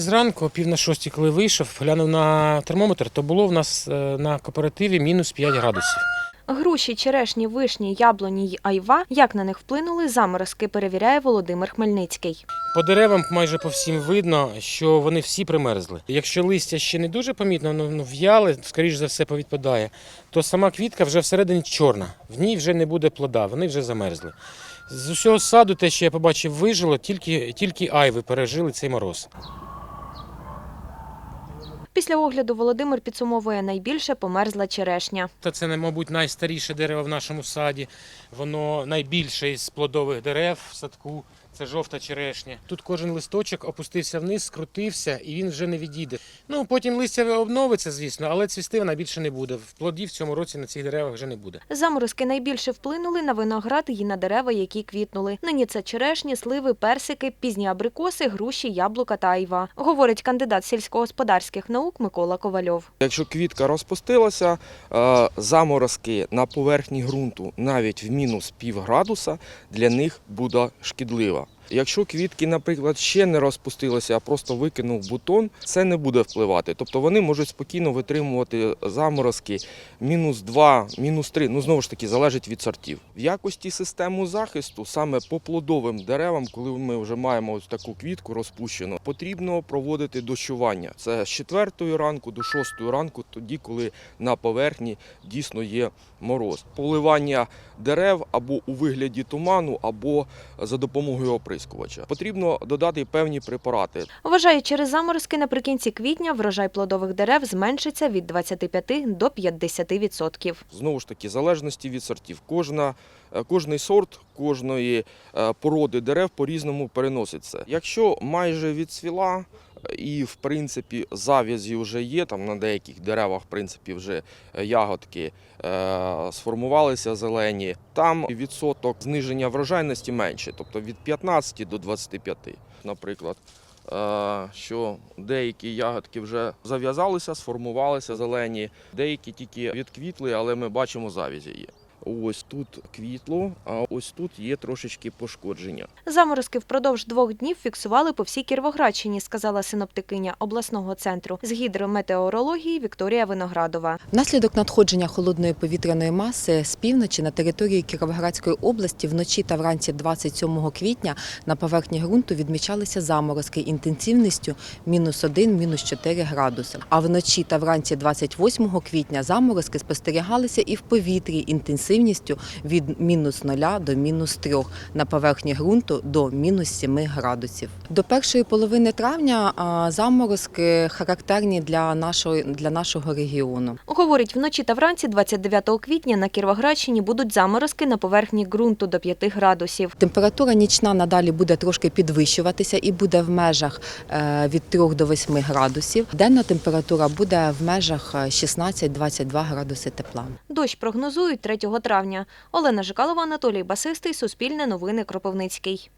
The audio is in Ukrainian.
Зранку, о пів на шостій, коли вийшов, глянув на термометр, то було в нас е, на кооперативі мінус 5 градусів. Груші, черешні, вишні, яблуні й айва. Як на них вплинули заморозки, перевіряє Володимир Хмельницький. По деревам майже по всім видно, що вони всі примерзли. Якщо листя ще не дуже помітно, ну, ну, в'яле, скоріш за все повідпадає, то сама квітка вже всередині чорна, в ній вже не буде плода, вони вже замерзли. З усього саду, те, що я побачив, вижило, тільки, тільки айви пережили цей мороз. Після огляду Володимир підсумовує найбільше померзла черешня. Та це, мабуть, найстаріше дерево в нашому саді. Воно найбільше із плодових дерев в садку. Це жовта черешня. Тут кожен листочок опустився вниз, скрутився і він вже не відійде. Ну потім листя обновиться, звісно, але цвісти вона більше не буде. В плодів в цьому році на цих деревах вже не буде. Заморозки найбільше вплинули на виноград і на дерева, які квітнули. Нині це черешні, сливи, персики, пізні абрикоси, груші, яблука та айва, говорить кандидат сільськогосподарських наук Микола Ковальов. Якщо квітка розпустилася, е, заморозки на поверхні ґрунту навіть в мінус пів градуса для них буде шкідлива. Якщо квітки, наприклад, ще не розпустилися, а просто викинув бутон, це не буде впливати. Тобто вони можуть спокійно витримувати заморозки мінус 2, мінус 3, ну знову ж таки залежить від сортів. В якості системи захисту саме по плодовим деревам, коли ми вже маємо ось таку квітку розпущену, потрібно проводити дощування. Це з 4 ранку до 6 ранку, тоді, коли на поверхні дійсно є мороз. Поливання дерев або у вигляді туману, або за допомогою оприскувача. Потрібно додати певні препарати. Вважає, через заморозки наприкінці квітня врожай плодових дерев зменшиться від 25 до 50%. Знову ж таки, в залежності від сортів. Кожна, е, кожний сорт кожної е, породи дерев по-різному переноситься. Якщо майже відцвіла е, і в принципі зав'язі вже є, там на деяких деревах в принципі вже е, ягодки е, сформувалися зелені, там відсоток зниження врожайності менше, тобто від 15 до 25, наприклад. е, Що деякі ягодки вже зав'язалися, сформувалися зелені, деякі тільки відквітли, але ми бачимо завязі є. Ось тут квітло, а ось тут є трошечки пошкодження. Заморозки впродовж двох днів фіксували по всій Кіровоградщині, сказала синоптикиня обласного центру з гідрометеорології Вікторія Виноградова. Внаслідок надходження холодної повітряної маси з півночі на території Кіровоградської області вночі та вранці 27 квітня на поверхні ґрунту відмічалися заморозки інтенсивністю мінус 1, мінус 4 градуси. А вночі та вранці 28 квітня заморозки спостерігалися і в повітрі інтенсивністю від мінус 0 до мінус 3, на поверхні ґрунту до мінус 7 градусів. До першої половини травня заморозки характерні для нашого, для нашого регіону. Говорить, вночі та вранці 29 квітня на Кіровоградщині будуть заморозки на поверхні ґрунту до 5 градусів. Температура нічна надалі буде трошки підвищуватися і буде в межах е, від 3 до 8 градусів. Денна температура буде в межах е, 16-22 градуси тепла. Дощ прогнозують 3 травня. Олена Жикалова, Анатолій Басистий, Суспільне новини Кропивницький.